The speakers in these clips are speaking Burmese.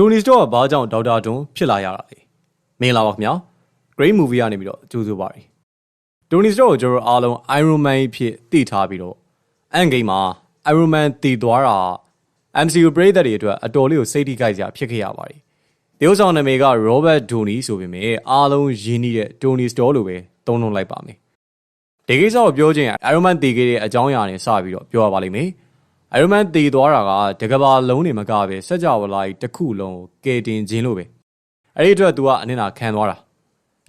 တိုနီစတော့ကဘာကြောင့်ဒေါက်တာတွန်းဖြစ်လာရတာလဲမင်္ဂလာပါခင်ဗျာ Great Movie ကနေပြီးတော့ကြိုးဆိုပါရစေတိုနီစတော့ကိုကျွန်တော်အားလုံး Iron Man ဖြစ်သိထားပြီးတော့အန်ဂိမ်းမှာ Iron Man တည်သွားတာ MCU ပရိသတ်တွေအတွက်အတော်လေးကိုစိတ်ထိခိုက်စရာဖြစ်ခဲ့ရပါတယ်တရုတ်ဆောင်နာမည်က Robert Downey ဆိုပေမဲ့အားလုံးရင်းနှီးတဲ့ Tony Stark လို့ပဲသုံးနှုန်းလိုက်ပါမယ်ဒီကိစ္စကိုပြောချင်း Iron Man တည်ခဲ့တဲ့အကြောင်းအရာနဲ့စပြီးတော့ပြောရပါလိမ့်မယ် Iron Man တည်သွားတာကတကဘာလုံးနေမကပဲစက်ကြဝဠာကြီးတစ်ခုလုံးကိုကယ်တင်ခြင်းလို့ပဲအဲ့ဒီအတွက် तू ကအနစ်နာခံသွားတာ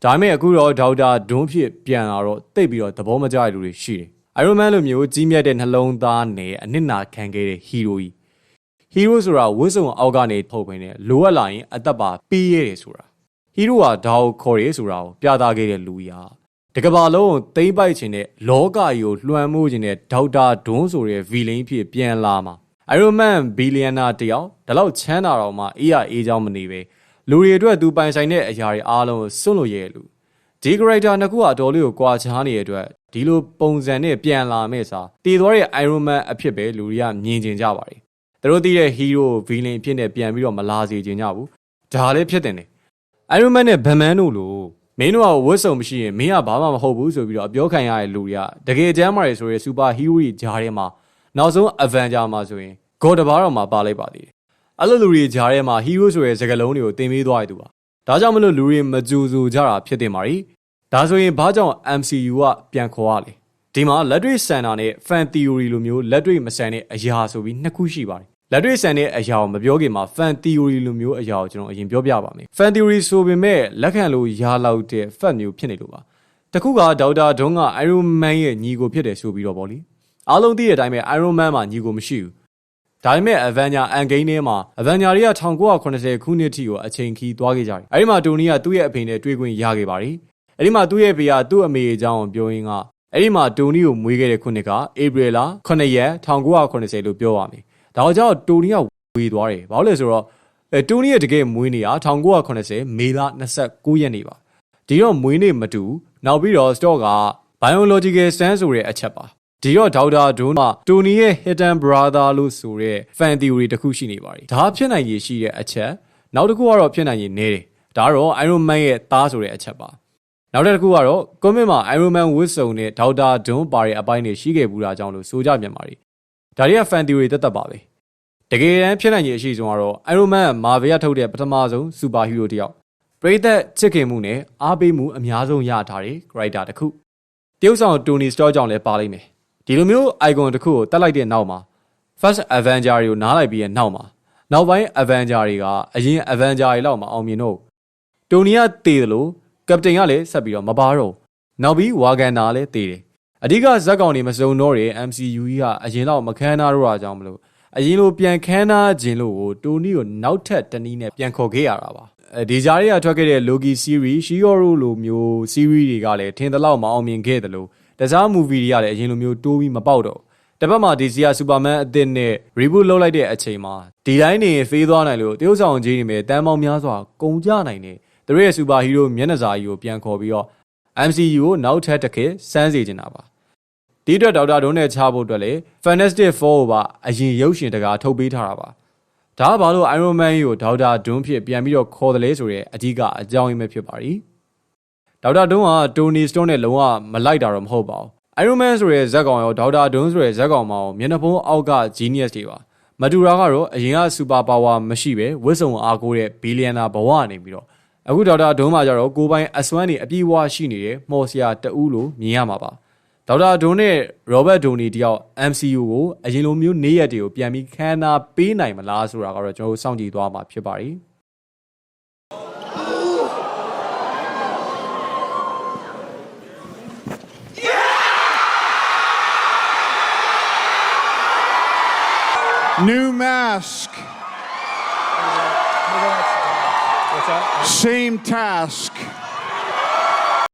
ဒါပေမဲ့အခုတော့ဒေါက်တာဒွန်းဖြစ်ပြန်လာတော့တိတ်ပြီးတော့သဘောမကျတဲ့လူတွေရှိတယ် Iron Man လိုမျိုးကြီးမြတ်တဲ့နှလုံးသားနဲ့အနစ်နာခံခဲ့တဲ့ hero ကြီး hero ဆိုတာဝတ်စုံအောက်ကနေထုတ်ပင်တယ်လိုအပ်လာရင်အသက်ပါပေးရတယ်ဆိုတာ hero ကဒါကိုခေါ်ရဲဆိုတာကိုပြသခဲ့တဲ့လူကြီးဟာ တကဘာလုံးကိုသိမ့်ပိုက်ခြင်းနဲ့လောကကြီးကိုလွှမ်းမိုးခြင်းနဲ့ဒေါက်တာဒွန်းဆိုတဲ့ villain ဖြစ်ပြန်လာမှာ Iron Man billionaire တယောက်ဒါလောက်ချမ်းသာတော့မှအေးရအေးချောင်းမနေပဲလူတွေအတွက်သူပိုင်ဆိုင်တဲ့အရာတွေအားလုံးကိုစွန့်လို့ရဲလူဒီ character နှစ်ခုကအတော်လေးကိုကြွာချားနေတဲ့အတွက်ဒီလိုပုံစံနဲ့ပြန်လာမဲ့စာတည်သွားတဲ့ Iron Man အဖြစ်ပဲလူတွေကမြင်ကျင်ကြပါတယ်သူတို့သိတဲ့ hero villain အဖြစ်နဲ့ပြန်ပြီးတော့မလာစေချင်ကြဘူးဒါလည်းဖြစ်တင်တယ် Iron Man နဲ့ Batman တို့လို မင်းတို့ကဝတ်စုံမရှိရင်မင်းကဘာမှမဟုတ်ဘူးဆိုပြီးတော့အပြောခံရတဲ့လူတွေကတကယ်ကျမ်းမာတွေဆိုရဲ super hero တွေဂျားထဲမှာနောက်ဆုံး Avenger မှာဆိုရင် God တဘာတော့မှာပါလိုက်ပါသေးတယ်အဲ့လိုလူတွေဂျားထဲမှာ hero ဆိုရဲစကားလုံးတွေကိုတင်ပေးသွားရတူပါဒါကြောင့်မလို့လူတွေမကြိုဆိုကြတာဖြစ်တင်ပါရီဒါဆိုရင်ဘာကြောင့် MCU ကပြန်ခေါ်ရလဲဒီမှာလက်တွေ့ဆန်တာနဲ့ fan theory လိုမျိုးလက်တွေ့မဆန်တဲ့အရာဆိုပြီးနှစ်ခုရှိပါတယ် လက်တွေ့ဆန်တဲ့အရာကိုမပြောခင်မှာ fan theory လိုမျိုးအရာကိုကျွန်တော်အရင်ပြောပြပါမယ် fan theory ဆိုပေမဲ့လက်ခံလို့ရလောက်တဲ့ fact မျိုးဖြစ်နေလို့ပါတခုကဒေါက်တာဒွန်းက Iron Man ရဲ့ညီကိုဖြစ်တယ်ဆိုပြီးတော့ဗောလေအားလုံးသိတဲ့အတိုင်းပဲ Iron Man မှာညီကိုမရှိဘူးဒါပေမဲ့ Avenger Endgame ထဲမှာ Avenger တွေက1980ခုနှစ်ထိကိုအချိန်ခီးသွားခဲ့ကြတယ်အဲဒီမှာတိုနီကသူ့ရဲ့အဖေနဲ့တွေ့ခွင့်ရခဲ့ပါတယ်အဲဒီမှာသူ့ရဲ့ဖေကသူ့အမေအကြောင်းကိုပြောရင်းကအဲ့ဒီမှာတိုနီကိုမွေးခဲ့တဲ့ခုနှစ်ကဧပြီလ9ရက်1980လို့ပြောပါမယ်။ ဒါကြောင့်တိုနီကဝေသွားတယ်။ဘာလို့လဲဆိုတော့အဲတိုနီရဲ့တကယ်မွေးနေတာ1980မေလ29ရက်နေ့ပါ။ဒီတော့မွေးနေ့မတူနောက်ပြီးတော့ stock က biological stand ဆိုတဲ့အချက်ပါ။ဒီတော့ဒေါက်တာဒွန်းကတိုနီရဲ့ hidden brother လို့ဆိုတဲ့ fan theory တစ်ခုရှိနေပါတယ်။ဒါဖြစ်နိုင်ရည်ရှိတဲ့အချက်နောက်တစ်ခုကတော့ဖြစ်နိုင်ရည်နည်းတယ်။ဒါကတော့ Iron Man ရဲ့သားဆိုတဲ့အချက်ပါ။နောက်တစ်ခုကတော့ comment မှာ Iron Man ဝစ်စုံနဲ့ဒေါက်တာဒွန်းပါတဲ့အပိုင်းတွေရှိခဲ့ဘူးတာကြောင့်လို့ဆိုကြပြန်ပါလိ။ ဒါတွေက fan theory တက်တက်ပါပဲ။တကယ်တမ်းဖြစ်နိုင်ရည်အရှိဆုံးကတော့ Iron Man က Marvel ကထုတ်တဲ့ပထမဆုံး super hero တစ်ယောက်ပရိသတ်ချစ်ခင်မှုနဲ့အားပေးမှုအများဆုံးရထားတဲ့ character တစ်ခုတရုတ်ဆောင် Tony Stark ကြောင့်လည်းပါလိမ့်မယ်ဒီလိုမျိုး icon တစ်ခုကိုတက်လိုက်တဲ့နောက်မှာ First Avenger တွေကိုနားလိုက်ပြီးရဲ့နောက်မှာနောက်ပိုင်း Avenger တွေကအရင် Avenger တွေလောက်မအောင်မြင်တော့တိုနီကတည်တယ်လို့ကပတိန်ကလည်းဆက်ပြီးတော့မပါတော့နောက်ပြီးဝါကန်နာလည်းတည်တယ် အဓိကဇက်ကောင်တွေမစုံတော့တဲ့ MCU ကြီးကအရင်လောက်မခန်းနာတော့တာကြောင့်မလို့အရင်လိုပြန်ခန်းနာခြင်းလို့ကိုတိုနီကိုနောက်ထပ်တနည်းနဲ့ပြန်ခေါ်ခဲ့ရတာပါအဲဒီကြားတွေကထွက်ခဲ့တဲ့ Loki series She-Hulk လိုမျိုး series တွေကလည်းထင်သလောက်မအောင်မြင်ခဲ့တယ်လို့တခြား movie တွေကလည်းအရင်လိုမျိုးတိုးပြီးမပေါက်တော့တစ်ဖက်မှာ DC က Superman အသစ်နဲ့ reboot လုပ်လိုက်တဲ့အချိန်မှာဒီတိုင်းနေဖေးသွားနိုင်လို့တရုတ်ဆောင်ကြီးနေမဲ့တန်ပေါင်းများစွာကုန်ကြနိုင်တယ်သူတို့ရဲ့ super hero မျက်နှာစာကြီးကိုပြန်ခေါ်ပြီးတော့ MCU ကိုနောက်ထပ်တစ်ခေတ်စမ်းစေချင်တာပါ ဒီအတွက်ဒေါက်တာဒွန်းနဲ့ချဖို့အတွက်လည်း Fantastic Four ကိုပါအရင်ရုပ်ရှင်တကာထုတ်ပေးထားတာပါဒါကဘာလို့ Iron Man ကိုဒေါက်တာဒွန်းဖြစ်ပြန်ပြီးတော့ခေါ်တယ်လဲဆိုတဲ့အဓိကအကြောင်းရင်းပဲဖြစ်ပါရီဒေါက်တာဒွန်းကတိုနီစတွန်းနဲ့လုံးဝမလိုက်တာတော့မဟုတ်ပါဘူး Iron Man ဆိုတဲ့ဇက်ကောင်ရောဒေါက်တာဒွန်းဆိုတဲ့ဇက်ကောင်မအောင်မျက်နှာဖုံးအောက်က genius တွေပါမတူတာကတော့အရင်က super power မရှိပဲဝစ်စုံအားကိုးတဲ့ billionaire ဘဝနေပြီးတော့အခုဒေါက်တာဒွန်းမှာကျတော့ကိုပိုင်အစွမ်းနေအပြည့်အဝရှိနေတဲ့မော်စရာတူးလို့မြင်ရမှာပါ ဒေါက်တာဒွန်းနဲ့ Robert Downey တယောက် MCU ကိုအရင်လိုမျိုးနေရက်တွေကိုပြန်ပြီးခန်းနာပေးနိုင်မလားဆိုတာကတော့ကျွန်တော်တို့စောင့်ကြည့်သွားမှာဖြစ်ပါတယ် New mask. Same task.